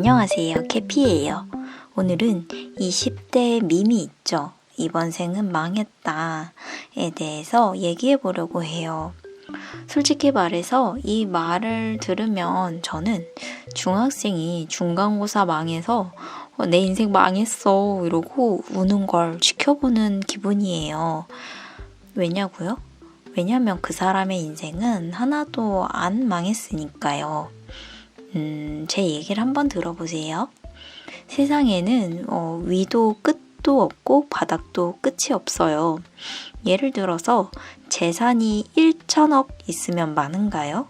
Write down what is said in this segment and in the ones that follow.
안녕하세요. 캐피예요. 오늘은 20대 밈이 있죠. 이번 생은 망했다에 대해서 얘기해 보려고 해요. 솔직히 말해서 이 말을 들으면 저는 중학생이 중간고사 망해서 어, 내 인생 망했어 이러고 우는 걸 지켜보는 기분이에요. 왜냐고요? 왜냐면 그 사람의 인생은 하나도 안 망했으니까요. 음, 제 얘기를 한번 들어보세요. 세상에는 어, 위도 끝도 없고 바닥도 끝이 없어요. 예를 들어서 재산이 1천억 있으면 많은가요?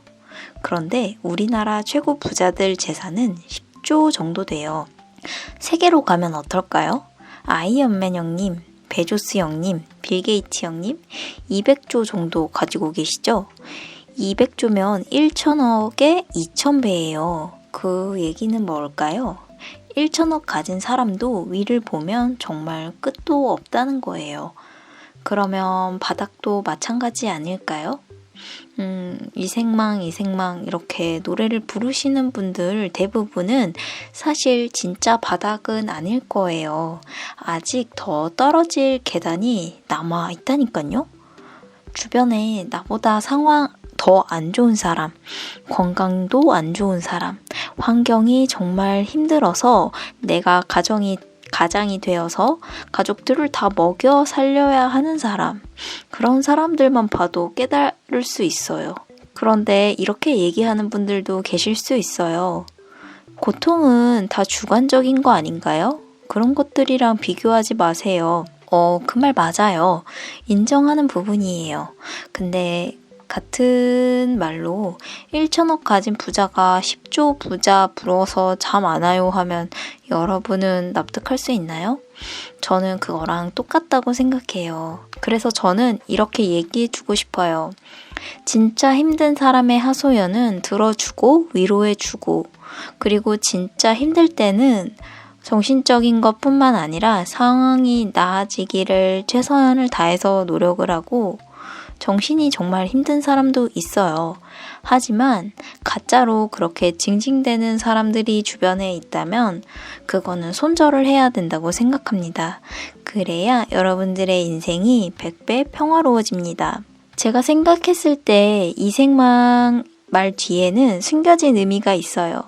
그런데 우리나라 최고 부자들 재산은 10조 정도 돼요. 세계로 가면 어떨까요? 아이언맨 형님, 베조스 형님, 빌게이츠 형님 200조 정도 가지고 계시죠? 200조면 1천억에 2천배예요. 그 얘기는 뭘까요? 1천억 가진 사람도 위를 보면 정말 끝도 없다는 거예요. 그러면 바닥도 마찬가지 아닐까요? 음, 이생망, 이생망, 이렇게 노래를 부르시는 분들 대부분은 사실 진짜 바닥은 아닐 거예요. 아직 더 떨어질 계단이 남아 있다니까요? 주변에 나보다 상황 더 안 좋은 사람, 건강도 안 좋은 사람, 환경이 정말 힘들어서 내가 가정이 가장이 되어서 가족들을 다 먹여 살려야 하는 사람, 그런 사람들만 봐도 깨달을 수 있어요. 그런데 이렇게 얘기하는 분들도 계실 수 있어요. 고통은 다 주관적인 거 아닌가요? 그런 것들이랑 비교하지 마세요. 어, 그 말 맞아요. 인정하는 부분이에요. 근데 같은 말로 1천억 가진 부자가 10조 부자 부러워서 잠 안 와요 하면 여러분은 납득할 수 있나요? 저는 그거랑 똑같다고 생각해요. 그래서 저는 이렇게 얘기해 주고 싶어요. 진짜 힘든 사람의 하소연은 들어주고 위로해 주고 그리고 진짜 힘들 때는 정신적인 것 뿐만 아니라 상황이 나아지기를 최선을 다해서 노력을 하고 정신이 정말 힘든 사람도 있어요. 하지만 가짜로 그렇게 징징대는 사람들이 주변에 있다면 그거는 손절을 해야 된다고 생각합니다. 그래야 여러분들의 인생이 100배 평화로워집니다. 제가 생각했을 때 이생망 말 뒤에는 숨겨진 의미가 있어요.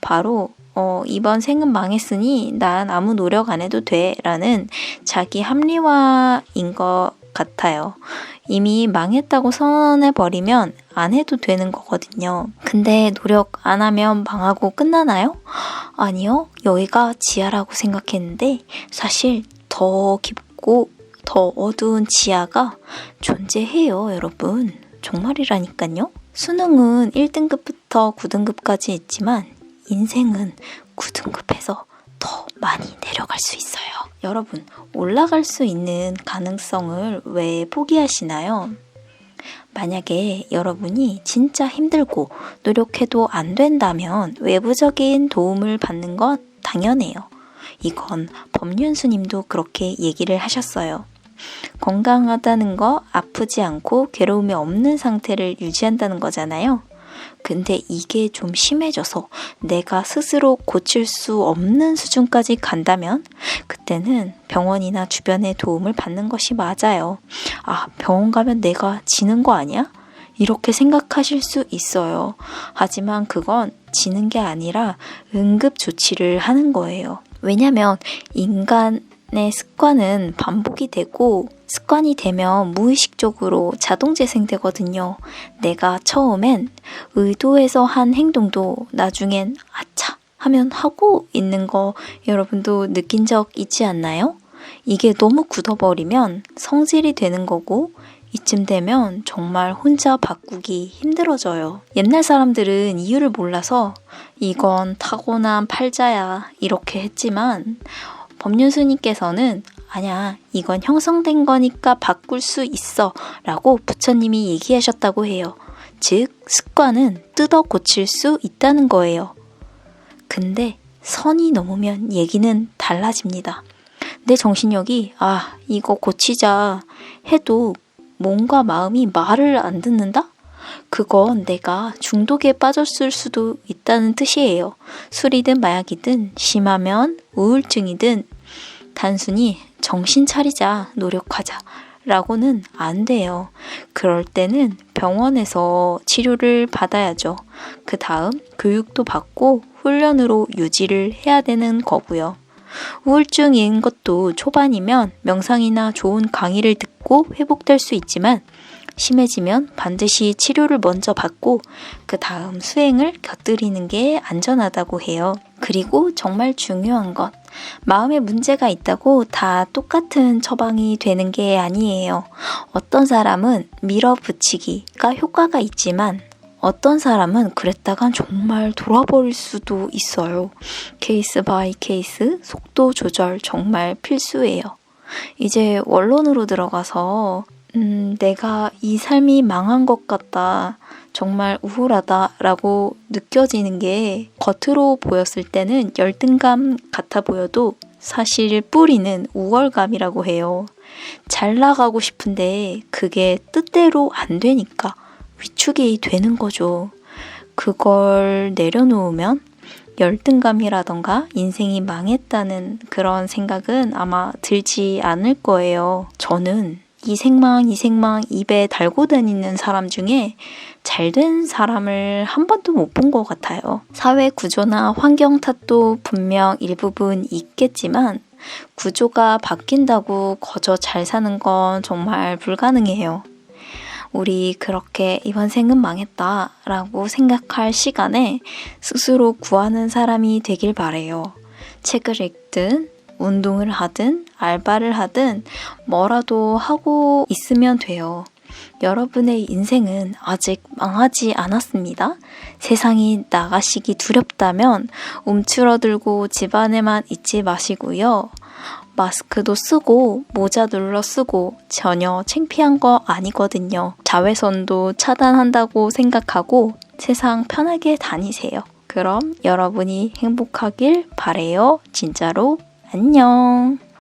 바로 어, 이번 생은 망했으니 난 아무 노력 안 해도 돼 라는 자기 합리화인 것 같아요. 이미 망했다고 선언해버리면 안 해도 되는 거거든요. 근데 노력 안 하면 망하고 끝나나요? 아니요. 여기가 지하라고 생각했는데 사실 더 깊고 더 어두운 지하가 존재해요, 여러분. 정말이라니까요. 수능은 1등급부터 9등급까지 있지만 인생은 9등급에서 더 많이 내려갈 수 있어요. 여러분, 올라갈 수 있는 가능성을 왜 포기하시나요? 만약에 여러분이 진짜 힘들고 노력해도 안 된다면 외부적인 도움을 받는 것 당연해요. 이건 법륜스님도 그렇게 얘기를 하셨어요. 건강하다는 거 아프지 않고 괴로움이 없는 상태를 유지한다는 거잖아요. 근데 이게 좀 심해져서 내가 스스로 고칠 수 없는 수준까지 간다면 그때는 병원이나 주변의 도움을 받는 것이 맞아요. 아, 병원 가면 내가 지는 거 아니야? 이렇게 생각하실 수 있어요. 하지만 그건 지는 게 아니라 응급 조치를 하는 거예요. 왜냐면 인간의 습관은 반복이 되고 습관이 되면 무의식적으로 자동 재생되거든요. 내가 처음엔 의도해서 한 행동도 나중엔 아차 하면 하고 있는 거 여러분도 느낀 적 있지 않나요? 이게 너무 굳어버리면 성질이 되는 거고 이쯤 되면 정말 혼자 바꾸기 힘들어져요. 옛날 사람들은 이유를 몰라서 이건 타고난 팔자야 이렇게 했지만 법륜스님께서는 아냐, 이건 형성된 거니까 바꿀 수 있어. 라고 부처님이 얘기하셨다고 해요. 즉, 습관은 뜯어 고칠 수 있다는 거예요. 근데 선이 넘으면 얘기는 달라집니다. 내 정신력이, 아, 이거 고치자 해도 뭔가 마음이 말을 안 듣는다? 그건 내가 중독에 빠졌을 수도 있다는 뜻이에요. 술이든 마약이든 심하면 우울증이든 단순히 정신 차리자, 노력하자. 라고는 안 돼요. 그럴 때는 병원에서 치료를 받아야죠. 그 다음 교육도 받고 훈련으로 유지를 해야 되는 거고요. 우울증인 것도 초반이면 명상이나 좋은 강의를 듣고 회복될 수 있지만 심해지면 반드시 치료를 먼저 받고 그 다음 수행을 곁들이는 게 안전하다고 해요. 그리고 정말 중요한 것. 마음에 문제가 있다고 다 똑같은 처방이 되는 게 아니에요. 어떤 사람은 밀어붙이기가 효과가 있지만 어떤 사람은 그랬다간 정말 돌아버릴 수도 있어요. 케이스 바이 케이스 속도 조절 정말 필수예요. 이제 원론으로 들어가서 음, 내가 이 삶이 망한 것 같다. 정말 우울하다라고 느껴지는 게 겉으로 보였을 때는 열등감 같아 보여도 사실 뿌리는 우월감이라고 해요. 잘 나가고 싶은데 그게 뜻대로 안 되니까 위축이 되는 거죠. 그걸 내려놓으면 열등감이라던가 인생이 망했다는 그런 생각은 아마 들지 않을 거예요. 저는 이 생망, 이 생망 입에 달고 다니는 사람 중에 잘 된 사람을 한 번도 못 본 것 같아요. 사회 구조나 환경 탓도 분명 일부분 있겠지만 구조가 바뀐다고 거저 잘 사는 건 정말 불가능해요. 우리 그렇게 이번 생은 망했다 라고 생각할 시간에 스스로 구하는 사람이 되길 바래요. 책을 읽든 운동을 하든 알바를 하든 뭐라도 하고 있으면 돼요. 여러분의 인생은 아직 망하지 않았습니다. 세상이 나가시기 두렵다면 움츠러들고 집안에만 있지 마시고요. 마스크도 쓰고 모자 눌러 쓰고 전혀 창피한 거 아니거든요. 자외선도 차단한다고 생각하고 세상 편하게 다니세요. 그럼 여러분이 행복하길 바래요. 진짜로 안녕.